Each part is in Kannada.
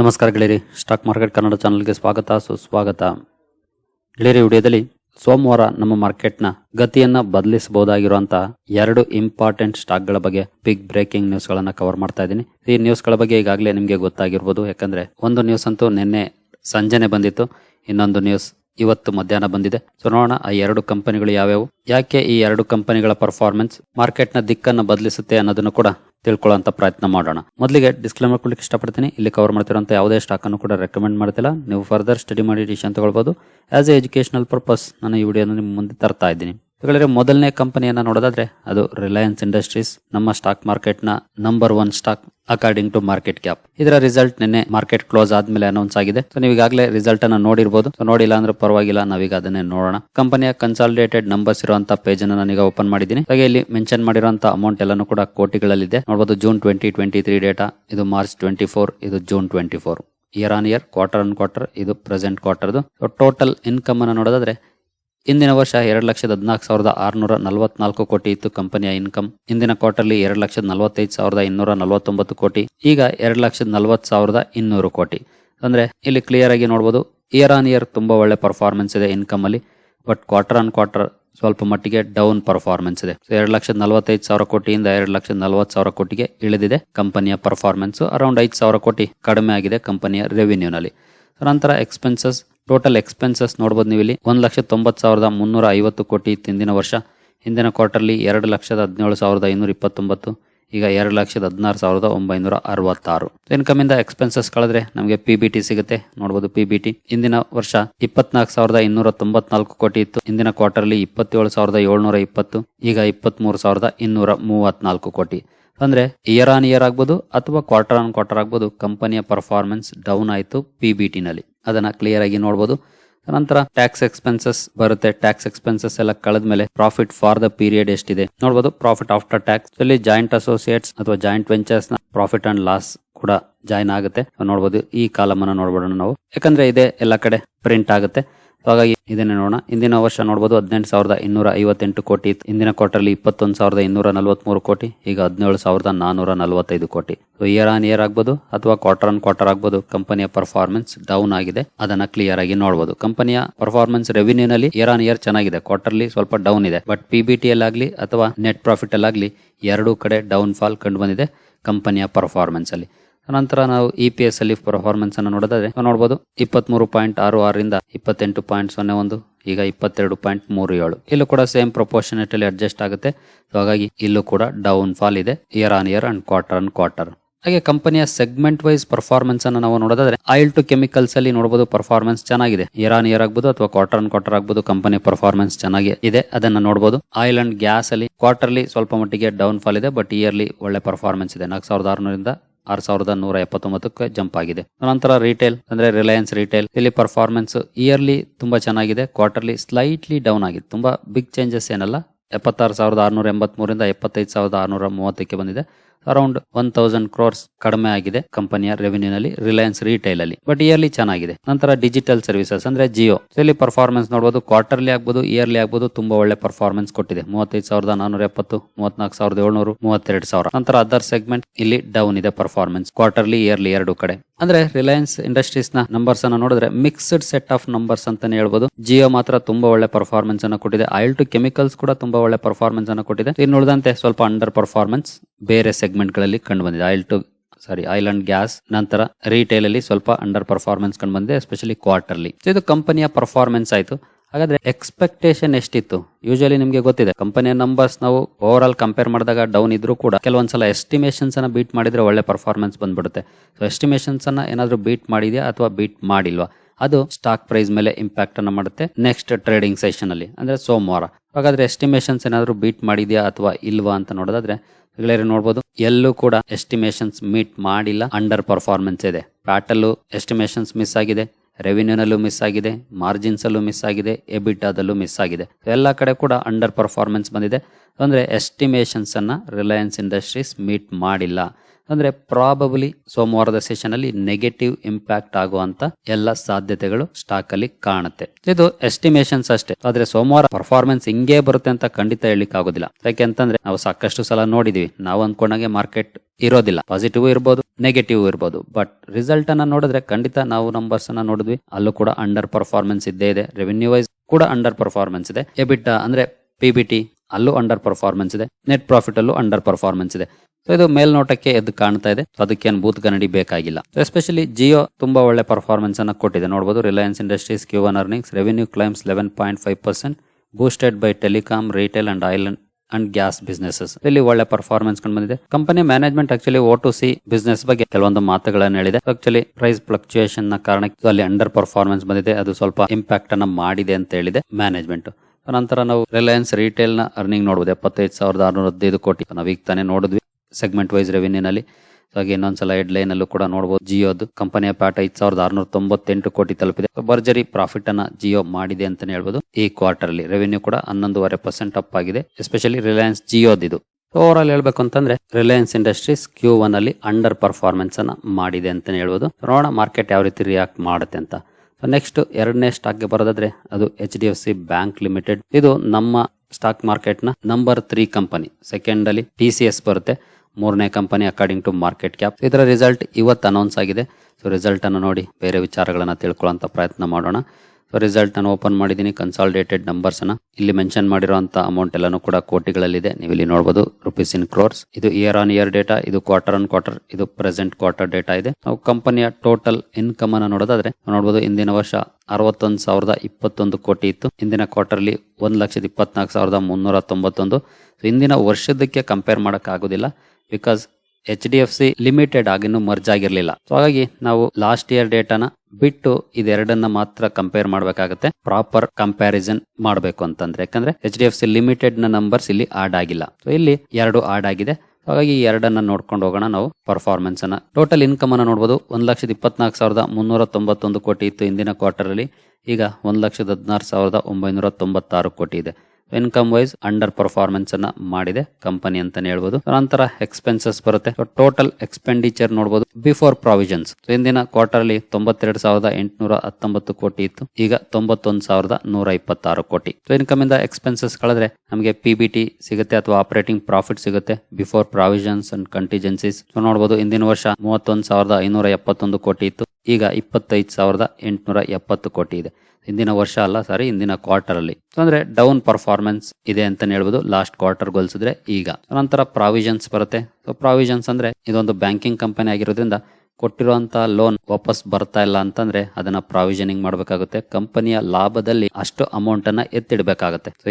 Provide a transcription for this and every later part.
ನಮಸ್ಕಾರ ಗೆಳೆಯರಿ. ಸ್ಟಾಕ್ ಮಾರ್ಕೆಟ್ ಕನ್ನಡ ಚಾನಲ್ಗೆ ಸ್ವಾಗತ, ಸುಸ್ವಾಗತ. ಗೆಳೆಯರಿ, ವಿಡಿಯೋದಲ್ಲಿ ಸೋಮವಾರ ನಮ್ಮ ಮಾರ್ಕೆಟ್ನ ಗತಿಯನ್ನ ಬದಲಿಸಬಹುದಾಗಿರುವಂತಹ ಎರಡು ಇಂಪಾರ್ಟೆಂಟ್ ಸ್ಟಾಕ್ಗಳ ಬಗ್ಗೆ ಬಿಗ್ ಬ್ರೇಕಿಂಗ್ ನ್ಯೂಸ್ ಗಳನ್ನ ಕವರ್ ಮಾಡ್ತಾ ಇದ್ದೀನಿ. ಈ ನ್ಯೂಸ್ಗಳ ಬಗ್ಗೆ ಈಗಾಗಲೇ ನಿಮಗೆ ಗೊತ್ತಾಗಿರ್ಬೋದು. ಯಾಕಂದ್ರೆ ಒಂದು ನ್ಯೂಸ್ ಅಂತೂ ನಿನ್ನೆ ಸಂಜೆನೆ ಬಂದಿತ್ತು. ಇನ್ನೊಂದು ನ್ಯೂಸ್ ಇವತ್ತು ಮಧ್ಯಾಹ್ನ ಬಂದಿದೆ. ಸೊ ನೋಡೋಣ, ಆ ಎರಡು ಕಂಪನಿಗಳು ಯಾವ್ಯಾವು? ಯಾಕೆ ಈ ಎರಡು ಕಂಪನಿಗಳ ಪರ್ಫಾರ್ಮೆನ್ಸ್ ಮಾರ್ಕೆಟ್ನ ದಿಕ್ಕನ್ನು ಬದಲಿಸುತ್ತೆ ಅನ್ನೋದನ್ನು ಕೂಡ ತಿಳ್ಕೊಳ್ಳೋಂಥ ಪ್ರಯತ್ನ ಮಾಡೋಣ. ಮೊದಲಿಗೆ ಡಿಸ್ಕ್ಲೇಮರ್ ಕೊಡ್ಲಿಕ್ಕೆ ಇಷ್ಟಪಡ್ತೀನಿ. ಇಲ್ಲಿ ಕವರ್ ಮಾಡ್ತಿರೋಂಥ ಯಾವುದೇ ಸ್ಟಾಕ್ ಅನ್ನು ಕೂಡ ರೆಕಮೆಂಡ್ ಮಾಡ್ತಿಲ್ಲ. ನೀವು ಫರ್ದರ್ ಸ್ಟಡಿ ಮಾಡಿ ಡಿಸಿಷನ್ ತಗೊಳ್ಬೋದು. ಆಸ್ ಎ ಎಜುಕೇಶನಲ್ ಪರ್ಪಸ್ ನಾನು ಈ ವಿಡಿಯೋನ ನಿಮ್ಮ ಮುಂದೆ ತರ್ತಾ ಇದ್ದೀನಿ. ಹಾಗಾದ್ರೆ ಮೊದಲನೇ ಕಂಪನಿಯನ್ನು ನೋಡೋದಾದ್ರೆ ಅದು ರಿಲಯನ್ಸ್ ಇಂಡಸ್ಟ್ರೀಸ್ ನಮ್ಮ stock ಮಾರ್ಕೆಟ್ನ number one stock according to market cap ಇದರ ರಿಸಲ್ಟ್ ನಿನ್ನೆ ಮಾರ್ಕೆಟ್ ಕ್ಲೋಸ್ ಆದ್ಮೇಲೆ ಅನೌನ್ಸ್ ಆಗಿದೆ. ಸೊ ನೀವು ಈಗಾಗಲೇ ರಿಸಲ್ಟ್ ಅನ್ನ ನೋಡಿರ್ಬೋದು. ಸೊ ನೋಡಿಲ್ಲ ಅಂದ್ರೆ ಪರವಾಗಿಲ್ಲ, ನಾವೀಗ ಅದನ್ನೇ ನೋಡೋಣ. ಕಂಪನಿಯ ಕನ್ಸಾಲಿಡೇಟೆಡ್ ನಂಬರ್ಸ್ ಇರುವಂತಹ ಪೇಜ್ ಅನ್ನ ನಾನೀಗ ಓಪನ್ ಮಾಡಿದ್ದೀನಿ. ಹಾಗೆ ಇಲ್ಲಿ ಮೆನ್ಷನ್ ಮಾಡಿರುವಂತಹ ಅಮೌಂಟ್ ಎಲ್ಲಾನು ಕೂಡ ಕೋಟಿಗಳಲ್ಲಿದೆ. ನೋಡಬಹುದು June twenty twenty three data ಇದು ಮಾರ್ಚ್ ಟ್ವೆಂಟಿ ಫೋರ್ ಇದು June twenty four year on year quarter on quarter ಇದು ಪ್ರೆಸೆಂಟ್ ಕ್ವಾರ್ಟರ್ ಟೋಟಲ್ ಇನ್ಕಮ್ ಅನ್ನು ನೋಡೋದಾದ್ರೆ ಇಂದಿನ ವರ್ಷ ಎರಡು ಲಕ್ಷದ ಹದಿನಾಲ್ಕು ಸಾವಿರದ ಆರುನೂರ ನಲವತ್ನಾಲ್ಕು ಕೋಟಿ ಇತ್ತು ಕಂಪನಿಯ ಇನ್ಕಮ್. ಇಂದಿನ ಕ್ವಾರ್ಟರ್ಲಿ ಎರಡು ಲಕ್ಷದ ನಲವತ್ತೈದು ಸಾವಿರದ ಇನ್ನೂರ ನಲವತ್ತೊಂಬತ್ತು ಕೋಟಿ. ಈಗ ಎರಡು ಲಕ್ಷದ ನಲವತ್ತು ಸಾವಿರದ ಇನ್ನೂರು ಕೋಟಿ. ಅಂದ್ರೆ ಇಲ್ಲಿ ಕ್ಲಿಯರ್ ಆಗಿ ನೋಡಬಹುದು ಇಯರ್ ಆನ್ ಇಯರ್ ತುಂಬಾ ಒಳ್ಳೆ ಪರ್ಫಾರ್ಮೆನ್ಸ್ ಇದೆ ಇನ್ಕಮ್ ಅಲ್ಲಿ. ಬಟ್ ಕ್ವಾರ್ಟರ್ ಆನ್ ಕ್ವಾರ್ಟರ್ ಸ್ವಲ್ಪ ಮಟ್ಟಿಗೆ ಡೌನ್ ಪರ್ಫಾರ್ಮೆನ್ಸ್ ಇದೆ. ಎರಡು ಲಕ್ಷದ ನಲವತ್ತೈದು ಸಾವಿರ ಕೋಟಿಯಿಂದ ಎರಡು ಲಕ್ಷದ ನಲವತ್ತು ಸಾವಿರ ಕೋಟಿಗೆ ಇಳಿದಿದೆ ಕಂಪನಿಯ ಪರ್ಫಾರ್ಮೆನ್ಸ್ ಅರೌಂಡ್ ಐದು ಸಾವಿರ ಕೋಟಿ ಕಡಿಮೆ ಆಗಿದೆ ಕಂಪನಿಯ ರೆವಿನ್ಯೂನಲ್ಲಿ ನಂತರ ಎಕ್ಸ್ಪೆನ್ಸಸ್ ಟೋಟಲ್ ಎಕ್ಸ್ಪೆನ್ಸಸ್ ನೋಡಬಹುದು ನೀವು ಇಲ್ಲಿ ಒಂದು ಲಕ್ಷ ತೊಂಬತ್ತು ಸಾವಿರದ ಮುನ್ನೂರ ಐವತ್ತು ಕೋಟಿ ಹಿಂದಿನ ವರ್ಷ. ಹಿಂದಿನ ಕ್ವಾರ್ಟರ್ಲಿ ಎರಡು ಲಕ್ಷದ ಹದಿನೇಳು ಸಾವಿರದ ಐನೂರ ಇಪ್ಪತ್ತೊಂಬತ್ತು. ಈಗ ಎರಡು ಲಕ್ಷದ ಹದಿನಾರು ಸಾವಿರದ ಒಂಬೈನೂರ ಅರವತ್ತಾರು. ಇನ್ಕಮ್ ಇಂದ ಎಕ್ಸ್ಪೆನ್ಸಸ್ ಕಳೆದ್ರೆ ನಮಗೆ ಪಿ ಬಿ ಟಿ ಸಿಗುತ್ತೆ. ನೋಡಬಹುದು ಪಿ ಬಿ ಟಿ ಇಂದಿನ ವರ್ಷ ಇಪ್ಪತ್ನಾಲ್ಕು ಸಾವಿರದ ಇನ್ನೂರ ತೊಂಬತ್ನಾಲ್ಕು ಕೋಟಿ ಇತ್ತು. ಇಂದಿನ ಕ್ವಾರ್ಟರ್ಲಿ ಇಪ್ಪತ್ತೇಳು ಸಾವಿರದ ಏಳ್ನೂರ ಇಪ್ಪತ್ತು. ಈಗ ಇಪ್ಪತ್ಮೂರು ಸಾವಿರದ ಇನ್ನೂರ ಮೂವತ್ನಾಲ್ಕು ಕೋಟಿ. ಅಂದ್ರೆ ಇಯರ್ ಆನ್ ಇಯರ್ ಆಗ್ಬೋದು ಅಥವಾ ಕ್ವಾರ್ಟರ್ ಆನ್ ಕ್ವಾರ್ಟರ್ ಆಗ್ಬೋದು ಕಂಪನಿಯ ಪರ್ಫಾರ್ಮೆನ್ಸ್ ಡೌನ್ ಆಯಿತು ಪಿ ಬಿ ಟಿ ನಲ್ಲಿ. ಅದನ್ನ ಕ್ಲಿಯರ್ ಆಗಿ ನೋಡಬಹುದು ನಂತರ ಟ್ಯಾಕ್ಸ್ ಎಕ್ಸ್ಪೆನ್ಸಸ್ ಬರುತ್ತೆ. ಟ್ಯಾಕ್ಸ್ ಎಕ್ಸ್ಪೆನ್ಸಸ್ ಎಲ್ಲ ಕಳೆದ ಮೇಲೆ ಪ್ರಾಫಿಟ್ ಫಾರ್ ದ ಪೀರಿಯಡ್ ಎಷ್ಟಿದೆ ನೋಡಬಹುದು ಪ್ರಾಫಿಟ್ ಆಫ್ಟರ್ ಟ್ಯಾಕ್ಸ್ ಅಲ್ಲಿ ಜಾಯಿಂಟ್ ಅಸೋಸಿಯೇಟ್ಸ್ ಅಥವಾ ಜಾಯಿಂಟ್ ವೆಂಚರ್ಸ್ನ ಪ್ರಾಫಿಟ್ ಅಂಡ್ ಲಾಸ್ ಕೂಡ ಜಾಯಿನ್ ಆಗುತ್ತೆ. ನೋಡಬಹುದು ಈ ಕಾಲಮ್ ಅನ್ನ ನಾವು. ಯಾಕಂದ್ರೆ ಇದೆ ಎಲ್ಲ ಕಡೆ ಪ್ರಿಂಟ್ ಆಗುತ್ತೆ. ಹಾಗಾಗಿ ಇದನ್ನ ನೋಡೋಣ. ಇಂದಿನ ವರ್ಷ ನೋಡಬಹುದು ಹದಿನೆಂಟು ಸಾವಿರದ ಇನ್ನೂರ ಐವತ್ತೆಂಟು ಕೋಟಿ. ಇಂದಿನ ಕ್ವಾರ್ಟರ್ಲಿ ಇಪ್ಪತ್ತೊಂದು ಸಾವಿರದ ಇನ್ನೂರ ನಲವತ್ಮೂರು ಕೋಟಿ. ಈಗ ಹದಿನೇಳು ಸಾವಿರದ ನಾನೂರ ನಲವತ್ತೈದು ಕೋಟಿ. ಸೊ ಇಯರ್ ಆನ್ ಇಯರ್ ಆಗ್ಬೋದು ಅಥವಾ ಕ್ವಾರ್ಟರ್ ಆನ್ ಕ್ವಾರ್ಟರ್ ಆಗ್ಬೋದು. ಕಂಪನಿಯ ಪರ್ಫಾರ್ಮೆನ್ಸ್ ಡೌನ್ ಆಗಿದೆ. ಅದನ್ನ ಕ್ಲಿಯರ್ ಆಗಿ ನೋಡಬಹುದು ಕಂಪನಿಯ ಪರ್ಫಾರ್ಮೆನ್ಸ್ ರೆವಿನ್ಯೂ ನಲ್ಲಿ ಇಯರ್ ಆನ್ ಇಯರ್ ಚೆನ್ನಾಗಿದೆ. ಕ್ವಾರ್ಟರ್ಲಿ ಸ್ವಲ್ಪ ಡೌನ್ ಇದೆ. ಬಟ್ ಪಿ ಬಿ ಟಿ ಅಲ್ಲಾಗ್ಲಿ ಅಥವಾ ನೆಟ್ ಪ್ರಾಫಿಟ್ ಅಲ್ಲಾಗ್ಲಿ ಎರಡೂ ಕಡೆ ಡೌನ್ ಫಾಲ್ ಕಂಡು ಬಂದಿದೆ. ಕಂಪನಿಯ ಪರ್ಫಾರ್ಮೆನ್ಸ್ ಅಲ್ಲಿ. ನಂತರ ನಾವು ಇ ಪಿ ಎಸ್ ಅಲ್ಲಿ ಪರ್ಫಾರ್ಮೆನ್ಸ್ ಅನ್ನು ನೋಡೋದಾದ್ರೆ ನೋಡಬಹುದು ಇಪ್ಪತ್ಮೂರು ಪಾಯಿಂಟ್ ಆರು ಆರಿಂದ ಇಪ್ಪತ್ತೆಂಟು ಪಾಯಿಂಟ್ ಸೊನ್ನೆ ಒಂದು, ಈಗ ಇಪ್ಪತ್ತೆರಡು ಪಾಯಿಂಟ್ ಮೂರು ಏಳು. ಇಲ್ಲೂ ಕೂಡ ಸೇಮ್ ಪ್ರಪೋರ್ಷನೇಟ್ ಅಲ್ಲಿ ಅಡ್ಜಸ್ಟ್ ಆಗುತ್ತೆ. ಹಾಗಾಗಿ ಇಲ್ಲೂ ಕೂಡ ಡೌನ್ ಫಾಲ್ ಇದೆ year on year and quarter on quarter ಹಾಗೆ ಕಂಪನಿಯ ಸೆಗ್ಮೆಂಟ್ ವೈಸ್ ಪರ್ಫಾರ್ಮೆನ್ಸ್ ಅನ್ನು ನಾವು ನೋಡೋದಾದ್ರೆ ಆಯಿಲ್ ಟು ಕೆಮಿಕಲ್ಸ್ ಅಲ್ಲಿ ನೋಡಬಹುದು ಪರ್ಫಾರ್ಮೆನ್ಸ್ ಚೆನ್ನಾಗಿದೆ. ಇಯರ್ ಆನ್ ಇಯರ್ ಆಗ್ಬೋದು ಅಥವಾ ಕ್ವಾರ್ಟರ್ ಆನ್ ಕ್ವಾರ್ಟರ್ ಆಗ್ಬೋದು ಕಂಪನಿ ಪರ್ಫಾರ್ಮೆನ್ಸ್ ಚೆನ್ನಾಗಿ ಇದೆ. ಅದನ್ನ ನೋಡಬಹುದು ಆಯಿಲ್ ಅಂಡ್ ಗ್ಯಾಸ್ ಅಲ್ಲಿ ಕ್ವಾರ್ಟರ್ಲಿ ಸ್ವಲ್ಪ ಮಟ್ಟಿಗೆ ಡೌನ್ ಫಾಲ್ ಇದೆ ಬಟ್ ಇಯರ್ಲಿ ಒಳ್ಳೆ ಪರ್ಫಾರ್ಮೆನ್ಸ್ ಇದೆ. ನಾಲ್ಕು ಸಾವಿರದ ಆರುನೂರಿಂದ ಆರ್ ಸಾವಿರದ ನೂರ ಎಪ್ಪತ್ತೊಂಬತ್ತಕ್ಕೆ ಜಂಪ್ ಆಗಿದೆ. ನಂತರ ರಿಟೇಲ್ ಅಂದ್ರೆ ರಿಲಯನ್ಸ್ ರಿಟೇಲ್ ಇಲ್ಲಿ ಪರ್ಫಾರ್ಮೆನ್ಸ್ ಇಯರ್ಲಿ ತುಂಬಾ ಚೆನ್ನಾಗಿದೆ ಕ್ವಾರ್ಟರ್ಲಿ ಸ್ಲೈಟ್ಲಿ ಡೌನ್ ಆಗಿದೆ. ತುಂಬಾ ಬಿಗ್ ಚೇಂಜಸ್ ಏನಲ್ಲ, ಎಪ್ಪತ್ತಾರು ಸಾವಿರದ ಆರ್ನೂರ ಎಂಬತ್ಮೂರಿಂದ ಎಪ್ಪತ್ತೈದು ಸಾವಿರದ ಆರ್ನೂರ ಮೂವತ್ತಕ್ಕೆ ಬಂದಿದೆ. ಅರೌಂಡ್ ಒನ್ ತೌಸಂಡ್ ಕ್ರೋರ್ಸ್ ಕಡಿಮೆ ಆಗಿದೆ ಕಂಪನಿಯ ರೆವಿನ್ಯೂ ನಲ್ಲಿ ರಿಲಯನ್ಸ್ ರಿಟೈಲ್ ಅಲ್ಲಿ. ಬಟ್ ಇಯರ್ಲಿ ಚೆನ್ನಾಗಿದೆ. ನಂತರ ಡಿಜಿಟಲ್ ಸರ್ವಿಸಸ್ ಅಂದ್ರೆ ಜಿಯೋ ಇಲ್ಲಿ ಪರ್ಫಾರ್ಮೆನ್ಸ್ ನೋಡಬಹುದು ಕ್ವಾರ್ಟರ್ಲಿ ಆಗ್ಬಹುದು ಇಯರ್ಲಿ ಆಗ್ಬಹುದು ತುಂಬಾ ಒಳ್ಳೆ ಪರ್ಫಾರ್ಮೆನ್ಸ್ ಕೊಟ್ಟಿದೆ. ಮೂವತ್ತೈದು ಸಾವಿರದ ನಾನೂರ ಎಪ್ಪತ್ತು, ಮೂವತ್ನಾಲ್ಕು ಸಾವಿರದ ಏಳ್ನೂರು, ಮೂವತ್ತೆರಡು ಸಾವಿರ. ನಂತರ ಅದರ್ ಸೆಗ್ಮೆಂಟ್ ಇಲ್ಲಿ ಡೌನ್ ಇದೆ ಪರ್ಫಾರ್ಮೆನ್ಸ್ ಕ್ವಾರ್ಟರ್ಲಿ ಇಯರ್ಲಿ ಎರಡು ಕಡೆ. ಅಂದ್ರೆ ರಿಲಯನ್ಸ್ ಇಂಡಸ್ಟ್ರೀಸ್ನ ನಂಬರ್ಸ್ ಅನ್ನ ನೋಡಿದ್ರೆ ಮಿಕ್ಸ್ಡ್ ಸೆಟ್ ಆಫ್ ನಂಬರ್ಸ್ ಅಂತಾನೆ ಹೇಳ್ಬಹುದು ಜಿಯೋ ಮಾತ್ರ ತುಂಬಾ ಒಳ್ಳೆ ಪರ್ಫಾರ್ಮೆನ್ಸ್ ಅನ್ನ ಕೊಟ್ಟಿದೆ. ಆಯಿಲ್ ಟು ಕೆಮಿಕಲ್ಸ್ ಕೂಡ ತುಂಬಾ ಒಳ್ಳೆ ಪರ್ಫಾರ್ಮೆನ್ಸ್ ಅನ್ನ ಕೊಟ್ಟಿದೆ. ಇನ್ನು ಉಳಿದಂತೆ ಸ್ವಲ್ಪ ಅಂಡರ್ ಪರ್ಫಾರ್ಮೆನ್ಸ್ ಬೇರೆ ಸೆಗ್ಮೆಂಟ್ ಗಳಲ್ಲಿ ಕಂಡು ಬಂದಿದೆ oil to sorry oil and gas ನಂತರ ರಿಟೇಲ್ ಅಲ್ಲಿ ಸ್ವಲ್ಪ ಅಂಡರ್ ಪರ್ಫಾರ್ಮೆನ್ಸ್ ಕಂಡು ಬಂದಿದೆ ಎಸ್ಪೆಷಲಿ ಕ್ವಾರ್ಟರ್ಲಿ ಇದು ಕಂಪನಿಯ ಪರ್ಫಾರ್ಮೆನ್ಸ್ ಆಯ್ತು. ಹಾಗಾದ್ರೆ ಎಕ್ಸ್ಪೆಕ್ಟೇಷನ್ ಎಷ್ಟಿತ್ತು? ಯೂಶಲಿ ನಿಮಗೆ ಗೊತ್ತಿದೆ, ಕಂಪನಿಯ ನಂಬರ್ಸ್ ನಾವು ಓವರ್ ಆಲ್ ಕಂಪೇರ್ ಮಾಡಿದಾಗ ಡೌನ್ ಇದ್ರೂ ಕೂಡ ಕೆಲವೊಂದ್ಸಲ ಎಸ್ಟಿಮೇಷನ್ಸ್ ಅನ್ನ ಬೀಟ್ ಮಾಡಿದ್ರೆ ಒಳ್ಳೆ ಪರ್ಫಾರ್ಮೆನ್ಸ್ ಬಂದ್ಬಿಡುತ್ತೆ. ಸೊ ಎಸ್ಟಿಮೇಷನ್ಸ್ ಅನ್ನ ಏನಾದರೂ ಬೀಟ್ ಮಾಡಿದ್ಯಾ ಅಥವಾ ಬೀಟ್ ಮಾಡಿಲ್ವಾ? ಅದು ಸ್ಟಾಕ್ ಪ್ರೈಸ್ ಮೇಲೆ ಇಂಪ್ಯಾಕ್ಟ್ ಅನ್ನ ಮಾಡುತ್ತೆ ನೆಕ್ಸ್ಟ್ ಟ್ರೇಡಿಂಗ್ ಸೆಷನ್ ಅಲ್ಲಿ, ಅಂದ್ರೆ ಸೋಮವಾರ. ಹಾಗಾದ್ರೆ ಎಸ್ಟಿಮೇಷನ್ಸ್ ಏನಾದರೂ ಬೀಟ್ ಮಾಡಿದ್ಯಾ ಅಥವಾ ಇಲ್ವಾ ಅಂತ ನೋಡೋದಾದ್ರೆ ನೋಡಬಹುದು ಎಲ್ಲೂ ಕೂಡ ಎಸ್ಟಿಮೇಷನ್ಸ್ ಮೀಟ್ ಮಾಡಿಲ್ಲ ಅಂಡರ್ ಪರ್ಫಾರ್ಮೆನ್ಸ್ ಇದೆ. ಪ್ಯಾಟಲ್ಲೂ ಎಸ್ಟಿಮೇಷನ್ಸ್ ಮಿಸ್ ಆಗಿದೆ ರೆವಿನ್ಯೂನಲ್ಲೂ ಮಿಸ್ ಆಗಿದೆ ಮಾರ್ಜಿನ್ಸ್ ಅಲ್ಲೂ ಮಿಸ್ ಆಗಿದೆ ಎಬಿಟಾದಲ್ಲೂ ಮಿಸ್ ಆಗಿದೆ. ಎಲ್ಲ ಕಡೆ ಕೂಡ ಅಂಡರ್ ಪರ್ಫಾರ್ಮೆನ್ಸ್ ಬಂದಿದೆ. ಅಂದ್ರೆ ಎಸ್ಟಿಮೇಷನ್ಸ್ ಅನ್ನ ರಿಲಯನ್ಸ್ ಇಂಡಸ್ಟ್ರೀಸ್ ಮೀಟ್ ಮಾಡಿಲ್ಲ. ಅಂದ್ರೆ ಪ್ರಾಬಬ್ಲಿ ಸೋಮವಾರದ ಸೆಷನ್ ಅಲ್ಲಿ ನೆಗೆಟಿವ್ ಇಂಪ್ಯಾಕ್ಟ್ ಆಗುವಂತ ಎಲ್ಲ ಸಾಧ್ಯತೆಗಳು ಸ್ಟಾಕ್ ಅಲ್ಲಿ ಕಾಣುತ್ತೆ. ಇದು ಎಸ್ಟಿಮೇಷನ್ಸ್ ಅಷ್ಟೇ. ಆದ್ರೆ ಸೋಮವಾರ ಪರ್ಫಾರ್ಮೆನ್ಸ್ ಹಿಂಗೇ ಬರುತ್ತೆ ಅಂತ ಖಂಡಿತ ಹೇಳಿಕ್ ಆಗೋದಿಲ್ಲ. ಯಾಕೆ ಅಂತಂದ್ರೆ ನಾವು ಸಾಕಷ್ಟು ಸಲ ನೋಡಿದೀವಿ. ನಾವು ಅನ್ಕೊಂಡಂಗೆ ಮಾರ್ಕೆಟ್ ಇರೋದಿಲ್ಲ. ಪಾಸಿಟಿವ್ ಇರ್ಬೋದು ನೆಗೆಟಿವ್ ಇರ್ಬೋದು. ಬಟ್ ರಿಸಲ್ಟ್ ಅನ್ನ ನೋಡಿದ್ರೆ ಖಂಡಿತ ನಾವು ನಂಬರ್ಸ್ ಅನ್ನ ನೋಡಿದ್ವಿ. ಅಲ್ಲೂ ಕೂಡ ಅಂಡರ್ ಪರ್ಫಾರ್ಮೆನ್ಸ್ ಇದ್ದೇ ಇದೆ. ರೆವೆನ್ಯೂ ವೈಸ್ ಕೂಡ ಅಂಡರ್ ಪರ್ಫಾರ್ಮೆನ್ಸ್ ಇದೆ. ಎಬಿಟ ಅಂದ್ರೆ ಪಿಬಿಟಿ ಅಲ್ಲೂ ಅಂಡರ್ ಪರ್ಫಾರ್ಮೆನ್ಸ್ ಇದೆ. ನೆಟ್ ಪ್ರಾಫಿಟ್ ಅಲ್ಲೂ ಅಂಡರ್ ಪರ್ಫಾರ್ಮೆನ್ಸ್ ಇದೆ. ಸೊ ಇದು ಮೇಲ್ನೋಟಕ್ಕೆ ಎದ್ದು ಕಾಣ್ತಾ ಇದೆ. ಅದಕ್ಕೇನು ಬೂತ್ ಗನಡಿ ಬೇಕಾಗಿಲ್ಲ. ಎಸ್ಪೆಷಲಿ ಜಿಯೋ ತುಂಬಾ ಒಳ್ಳೆ ಪರ್ಫಾರ್ಮೆನ್ಸ್ ಅನ್ನ ಕೊಟ್ಟಿದೆ. ನೋಡಬಹುದು Reliance Industries Q one earnings revenue climbs eleven point five percent boosted by telecom retail and oil and gas businesses ಇಲ್ಲಿ ಒಳ್ಳೆ ಪರ್ಫಾರ್ಮೆನ್ಸ್ ಕಂಡು ಬಂದಿದೆ. Company management actually O to C business ಬಗ್ಗೆ ಕೆಲವೊಂದು ಮಾತುಗಳನ್ನು ಹೇಳಿದೆ. ಆಕ್ಚುಲಿ ಪ್ರೈಸ್ ಫ್ಲಕ್ಚುಯೇಷನ್ನ ಕಾರಣಕ್ಕೆ ಅಲ್ಲಿ ಅಂಡರ್ ಪರ್ಫಾರ್ಮೆನ್ಸ್ ಬಂದಿದೆ. ಅದು ಸ್ವಲ್ಪ ಇಂಪ್ಯಾಕ್ಟ್ ಅನ್ನ ಮಾಡಿದೆ ಅಂತ ಹೇಳಿದೆ ಮ್ಯಾನೇಜ್ಮೆಂಟ್ ನಂತರ ನಾವು ರಿಲಯನ್ಸ್ ರಿಟೇಲ್ನ ಅರ್ನಿಂಗ್ ನೋಡಬಹುದು ಎಪ್ಪತ್ತೈದು ಸಾವಿರದ ಆರ್ನೂರ ಹದಿನೈದು ಕೋಟಿ ನಾವು ಈಗ ತಾನೇ ನೋಡಿದ್ವಿ. ಸೆಗ್ಮೆಂಟ್ ವೈಸ್ ರೆವಿನ್ಯೂ ನಲ್ಲಿ. ಹಾಗೆ ಇನ್ನೊಂದ್ಸಲ ಹೆಡ್ ಲೈನ್ ಅಲ್ಲೂ ಕೂಡ ನೋಡಬಹುದು ಜಿಯೋದು ಕಂಪನಿಯ ಪ್ಯಾಟ್ ಐದು ಸಾವಿರದ ಆರ್ನೂರ ತೊಂಬತ್ತೆಂಟು ಕೋಟಿ ತಲುಪಿದೆ. ಭರ್ಜರಿ ಪ್ರಾಫಿಟ್ ಅನ್ನ ಜಿಯೋ ಮಾಡಿದೆ ಅಂತಾನೆ ಹೇಳ್ಬೋದು. ಈ ಕ್ವಾರ್ಟರ್ ಅಲ್ಲಿ ರೆವೆನ್ಯೂ ಕೂಡ ಹನ್ನೊಂದೂವರೆ ಪರ್ಸೆಂಟ್ ಅಪ್ ಆಗಿದೆ. ಎಸ್ಪೆಷಲಿ ರಿಲಯನ್ಸ್ ಜಿಯೋದಿದು ಓವರ್ ಆಲ್ ಹೇಳ್ಬೇಕು ಅಂತಂದ್ರೆ ರಿಲಯನ್ಸ್ ಇಂಡಸ್ಟ್ರೀಸ್ ಕ್ಯೂ ಒನ್ ಅಲ್ಲಿ ಅಂಡರ್ ಪರ್ಫಾರ್ಮೆನ್ಸ್ ಅನ್ನ ಮಾಡಿದೆ ಅಂತಾನೆ ಹೇಳ್ಬೋದು. ನೋಡೋಣ ಮಾರ್ಕೆಟ್ ಯಾವ ರೀತಿ ರಿಯಾಕ್ಟ್ ಮಾಡುತ್ತೆ ಅಂತ. ನೆಕ್ಸ್ಟ್ ಎರಡನೇ ಸ್ಟಾಕ್ಗೆ ಬರೋದಾದ್ರೆ ಅದು H D F C bank limited ಇದು ನಮ್ಮ ಸ್ಟಾಕ್ ಮಾರ್ಕೆಟ್ನ ನಂಬರ್ ತ್ರೀ ಕಂಪನಿ ಸೆಕೆಂಡ್ ಅಲ್ಲಿ ಟಿ ಸಿ ಎಸ್ ಬರುತ್ತೆ. ಮೂರನೇ company according to market cap ಇದರ ರಿಸಲ್ಟ್ ಇವತ್ತು ಅನೌನ್ಸ್ ಆಗಿದೆ. ಸೊ ರಿಸಲ್ಟ್ ಅನ್ನು ನೋಡಿ ಬೇರೆ ವಿಚಾರಗಳನ್ನ ತಿಳ್ಕೊಳ್ಳೋ ಪ್ರಯತ್ನ ಮಾಡೋಣ. ಸೊ ರಿಸಲ್ಟ್ ನಾನು ಓಪನ್ ಮಾಡಿದ್ದೀನಿ. ಕನ್ಸಾಲಿಡೇಟೆಡ್ ನಂಬರ್ಸ್ ಅನ್ನ. ಇಲ್ಲಿ ಮೆನ್ಷನ್ ಮಾಡಿರುವಂತ ಅಮೌಂಟ್ ಎಲ್ಲಾನು ಕೂಡ ಕೋಟಿಗಳಲ್ಲಿದೆ. ನೀವು ಇಲ್ಲಿ ನೋಡಬಹುದು ರುಪೀಸ್ ಇನ್ ಕ್ರೋರ್ಸ್. ಇದು ಇಯರ್ ಆನ್ ಇಯರ್ ಡೇಟಾ, ಇದು ಕ್ವಾರ್ಟರ್ ಆನ್ ಕ್ವಾರ್ಟರ್, ಇದು ಪ್ರೆಸೆಂಟ್ ಕ್ವಾರ್ಟರ್ ಡೇಟಾ ಇದೆ. ನಾವು ಕಂಪನಿಯ ಟೋಟಲ್ ಇನ್ಕಮ್ ಅನ್ನ ನೋಡೋದಾದ್ರೆ ನೋಡಬಹುದು ಇಂದಿನ ವರ್ಷ ಅರವತ್ತೊಂದು ಸಾವಿರದ ಇಪ್ಪತ್ತೊಂದು ಕೋಟಿ ಇತ್ತು. ಇಂದಿನ ಕ್ವಾರ್ಟರ್ಲಿ ಒಂದು ಲಕ್ಷದ ಇಪ್ಪತ್ನಾಲ್ಕು ಸಾವಿರದ ಮುನ್ನೂರ ತೊಂಬತ್ತೊಂದು. ಇಂದಿನ ವರ್ಷದಕ್ಕೆ ಕಂಪೇರ್ ಮಾಡೋಕ್ಕಾಗೋದಿಲ್ಲ. Because H D F C limited ಆಗಿನ್ನೂ merge ಆಗಿರ್ಲಿಲ್ಲ. ಸೊ ಹಾಗಾಗಿ ನಾವು ಲಾಸ್ಟ್ ಇಯರ್ ಡೇಟಾನ ಬಿಟ್ಟು ಇದೆರಡನ್ನ ಮಾತ್ರ ಕಂಪೇರ್ ಮಾಡಬೇಕಾಗುತ್ತೆ. ಪ್ರಾಪರ್ ಕಂಪ್ಯಾರಿಸನ್ ಮಾಡಬೇಕು ಅಂತಂದ್ರೆ. ಯಾಕಂದ್ರೆ ಎಚ್ ಡಿ ಎಫ್ ಸಿ ಲಿಮಿಟೆಡ್ನ ನಂಬರ್ಸ್ ಇಲ್ಲಿ ಆಡ್ ಆಗಿಲ್ಲ. ಸೊ ಇಲ್ಲಿ ಎರಡು ಆಡ್ ಆಗಿದೆ. ಹಾಗಾಗಿ ಈ ಎರಡನ್ನ ನೋಡ್ಕೊಂಡು ಹೋಗೋಣ ನಾವು ಪರ್ಫಾರ್ಮೆನ್ಸ್ ಅನ್ನ. ಟೋಟಲ್ ಇನ್ಕಮ್ ಅನ್ನ ನೋಡಬಹುದು ಒಂದ್ ಲಕ್ಷದ ಇಪ್ಪತ್ನಾಲ್ಕು ಸಾವಿರದ ಮುನ್ನೂರ ತೊಂಬತ್ತೊಂದು ಕೋಟಿ ಇತ್ತು ಇಂದಿನ ಕ್ವಾರ್ಟರ್ ಅಲ್ಲಿ. ಈಗ ಒಂದ್ ಲಕ್ಷದ ಹದಿನಾರು ಸಾವಿರದ ಒಂಬೈನೂರ ತೊಂಬತ್ತಾರು ಕೋಟಿ ಇದೆ. ಇನ್ಕಮ್ ವೈಸ್ ಅಂಡರ್ ಪರ್ಫಾರ್ಮೆನ್ಸ್ ಅನ್ನ ಮಾಡಿದೆ ಕಂಪನಿ ಅಂತಾನೆ ಹೇಳ್ಬೋದು. ನಂತರ ಎಕ್ಸ್ಪೆನ್ಸಸ್ ಬರುತ್ತೆ. ಟೋಟಲ್ ಎಕ್ಸ್ಪೆಂಡಿಚರ್ ನೋಡಬಹುದು ಬಿಫೋರ್ ಪ್ರಾವಿಷನ್ಸ್ ಇಂದಿನ ಕ್ವಾರ್ಟರ್ ಅಲ್ಲಿ ತೊಂಬತ್ತೆರಡು ಸಾವಿರದ ಎಂಟುನೂರ ಹತ್ತೊಂಬತ್ತು ಕೋಟಿ ಇತ್ತು. ಈಗ ತೊಂಬತ್ತೊಂದು ಸಾವಿರದ ನೂರ ಇಪ್ಪತ್ತಾರು ಕೋಟಿ. ಇನ್ಕಮ್ ಇಂದ ಎಕ್ಸ್ಪೆನ್ಸಸ್ ಕಳೆದ್ರೆ ನಮಗೆ ಪಿ ಬಿ ಟಿ ಸಿಗುತ್ತೆ ಅಥವಾ ಆಪರೇಟಿಂಗ್ ಪ್ರಾಫಿಟ್ ಸಿಗುತ್ತೆ. ಬಿಫೋರ್ ಪ್ರಾವಿಷನ್ಸ್ ಅಂಡ್ ಕಂಟಿಜೆನ್ಸೀಸ್ ನೋಡಬಹುದು ಇಂದಿನ ವರ್ಷ ಮೂವತ್ತೊಂದು ಸಾವಿರದ ಐನೂರ ಎಪ್ಪತ್ತೊಂದು ಕೋಟಿ ಇತ್ತು. ಈಗ ಇಪ್ಪತ್ತೈದು ಸಾವಿರದ ಎಂಟುನೂರ ಎಪ್ಪತ್ತು ಕೋಟಿ ಇದೆ. ಹಿಂದಿನ ವರ್ಷ ಅಲ್ಲ ಸಾರಿ ಇಂದಿನ ಕ್ವಾರ್ಟರ್ ಅಲ್ಲಿ. ಸೊ ಅಂದ್ರೆ ಡೌನ್ ಪರ್ಫಾರ್ಮೆನ್ಸ್ ಇದೆ ಅಂತ ಹೇಳ್ಬೋದು. ಲಾಸ್ಟ್ ಕ್ವಾರ್ಟರ್ ಹೋಲಿಸಿದ್ರೆ ಈಗ. ನಂತರ ಪ್ರಾವಿಷನ್ಸ್ ಬರುತ್ತೆ. ಸೊ ಪ್ರಾವಿಷನ್ಸ್ ಅಂದ್ರೆ ಇದೊಂದು ಬ್ಯಾಂಕಿಂಗ್ ಕಂಪನಿ ಆಗಿರೋದ್ರಿಂದ ಕೊಟ್ಟಿರುವಂಥ ಲೋನ್ ವಾಪಸ್ ಬರ್ತಾ ಇಲ್ಲ ಅಂತಂದ್ರೆ ಅದನ್ನ ಪ್ರಾವಿಷನಿಂಗ್ ಮಾಡಬೇಕಾಗುತ್ತೆ. ಕಂಪನಿಯ ಲಾಭದಲ್ಲಿ ಅಷ್ಟು ಅಮೌಂಟ್ ಅನ್ನ ಎತ್ತಿಡಬೇಕಾಗುತ್ತೆ. ಸೊ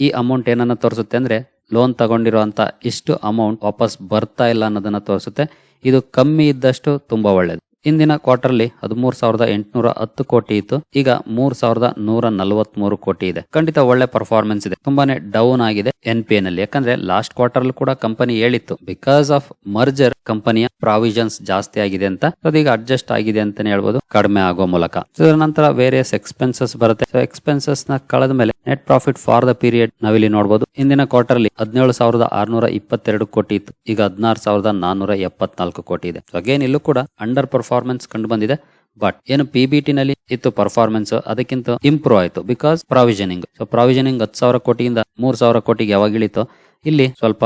ಈ ಅಮೌಂಟ್ ಏನನ್ನ ತೋರಿಸುತ್ತೆ ಅಂದ್ರೆ ಲೋನ್ ತಗೊಂಡಿರುವಂತ ಇಷ್ಟು ಅಮೌಂಟ್ ವಾಪಸ್ ಬರ್ತಾ ಇಲ್ಲ ಅನ್ನೋದನ್ನ ತೋರಿಸುತ್ತೆ. ಇದು ಕಮ್ಮಿ ಇದ್ದಷ್ಟು ತುಂಬಾ ಒಳ್ಳೇದು. ಇಂದಿನ ಕ್ವಾರ್ಟರ್ಲಿ ಹದಿಮೂರು ಸಾವಿರದ ಎಂಟುನೂರ ಹತ್ತು ಕೋಟಿ ಇತ್ತು. ಈಗ ಮೂರ್ ಸಾವಿರದ ನೂರ ನಲವತ್ತ್ ಮೂರು ಕೋಟಿ ಇದೆ. ಖಂಡಿತ ಒಳ್ಳೆ ಪರ್ಫಾರ್ಮೆನ್ಸ್ ಇದೆ. ತುಂಬಾನೇ ಡೌನ್ ಆಗಿದೆ ಎನ್ ಪಿ ನಲ್ಲಿ ಯಾಕಂದ್ರೆ ಲಾಸ್ಟ್ ಕ್ವಾರ್ಟರ್ ಅಲ್ಲಿ ಕೂಡ ಕಂಪನಿ ಹೇಳಿತ್ತು. ಬಿಕಾಸ್ ಆಫ್ ಮರ್ಜರ್ ಕಂಪನಿಯ ಪ್ರಾವಿಷನ್ಸ್ ಜಾಸ್ತಿ ಆಗಿದೆ ಅಂತ. ಅದೀಗ ಅಡ್ಜಸ್ಟ್ ಆಗಿದೆ ಅಂತಾನೆ ಹೇಳ್ಬೋದು. ಕಡಿಮೆ ಆಗೋ ಮೂಲಕ. ನಂತರ ವೇರಿಯಸ್ ಎಕ್ಸ್ಪೆನ್ಸಸ್ ಬರುತ್ತೆ. ಎಕ್ಸ್ಪೆನ್ಸಸ್ನ ಕಳೆದ ಮೇಲೆ net profit for the period ನಾವಿಲ್ಲಿ ನೋಡಬಹುದು ಇಂದಿನ ಕ್ವಾರ್ಟರ್ ಅಲ್ಲಿ ಹದಿನೇಳು ಸಾವಿರದ ಆರ್ನೂರ ಇಪ್ಪತ್ತೆರಡು ಕೋಟಿ ಇತ್ತು. ಈಗ ಹದಿನಾರು ಸಾವಿರದ ನಾನೂರ ಎಪ್ಪತ್ನಾಲ್ಕು ಕೋಟಿ ಇದೆ. ಅಗೇನ್ ಇಲ್ಲೂ ಕೂಡ ಅಂಡರ್ ಪರ್ಫಾರ್ಮೆನ್ಸ್ ಕಂಡು ಬಂದಿದೆ. ಬಟ್ ಏನು ಪಿ ಬಿ ಟಿ ನಲ್ಲಿ ಇತ್ತು ಪರ್ಫಾರ್ಮೆನ್ಸ್ ಅದಕ್ಕಿಂತ ಇಂಪ್ರೂವ್ ಆಯಿತು ಬಿಕಾಸ್ ಪ್ರಾವಿಷನಿಂಗ್ ಸೊ ಪ್ರಾವಿಷನಿಂಗ್ ಹತ್ತು ಸಾವಿರ ಕೋಟಿಯಿಂದ ಮೂರು ಸಾವಿರ ಕೋಟಿಗೆ ಯಾವಾಗ ಇಳಿತೋ ಇಲ್ಲಿ ಸ್ವಲ್ಪ